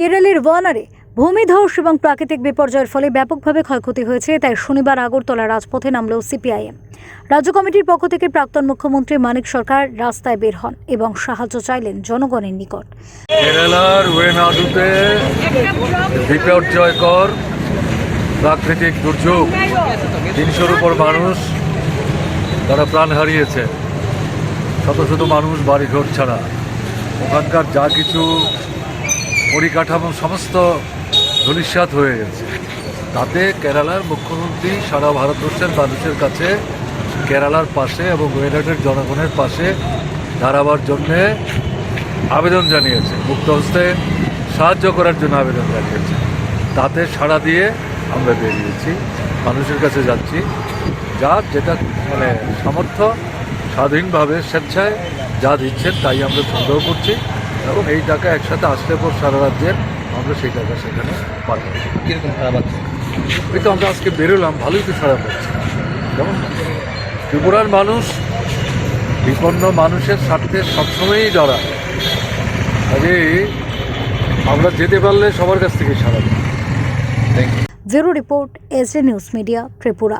কেরলের ওয়ানারে ভূমিধস এবং প্রাকৃতিক বিপর্যয়ের ফলে ব্যাপকভাবে ক্ষয়ক্ষতি হয়েছে, তাই শনিবার আগরতলা রাজপথে নামল সিপিআইএম। রাজ্য কমিটির পক্ষ থেকে প্রাক্তন মুখ্যমন্ত্রী মানিক সরকার রাস্তায় বের হন এবং সাহায্য চাইলেন জনগণের নিকট। কেরালার ওয়েনাডুতে বিপর্যয়কর প্রাকৃতিক দুর্যোগ। তিনশোর উপর মানুষ তারা প্রাণ হারিয়েছে। শত শত মানুষ বাড়িঘর ছাড়া। ওখানকার যা কিছু পরিকাঠামো সমস্ত ধূলিসাৎ হয়ে গেছে। তাতে কেরালার মুখ্যমন্ত্রী সারা ভারতবর্ষের মানুষের কাছে কেরালার পাশে এবং ওয়েনাডের জনগণের পাশে দাঁড়াবার জন্যে আবেদন জানিয়েছে। মুক্ত হস্তে সাহায্য করার জন্য আবেদন জানিয়েছে। তাতে সাড়া দিয়ে আমরা বেরিয়েছি। মানুষের কাছে যাচ্ছি। যার যেটা মানে সামর্থ্য, স্বাধীনভাবে স্বেচ্ছায় যা দিচ্ছেন তাই আমরা সংগ্রহ করছি। এবং এই টাকা একসাথে আসলে পর সারা রাজ্যের আমরা সেই টাকা সেখানে পাঠাবো। কীরকম এই তো আমরা আজকে বেরোলাম ভালোই তো সারা পাচ্ছি যেমন ত্রিপুরার মানুষ বিপন্ন মানুষের স্বার্থে সবসময়ই দাঁড়ায় কাজেই আমরা যেতে পারলে সবার কাছ থেকে সারা। Thank you bureau report SD news media Tripura.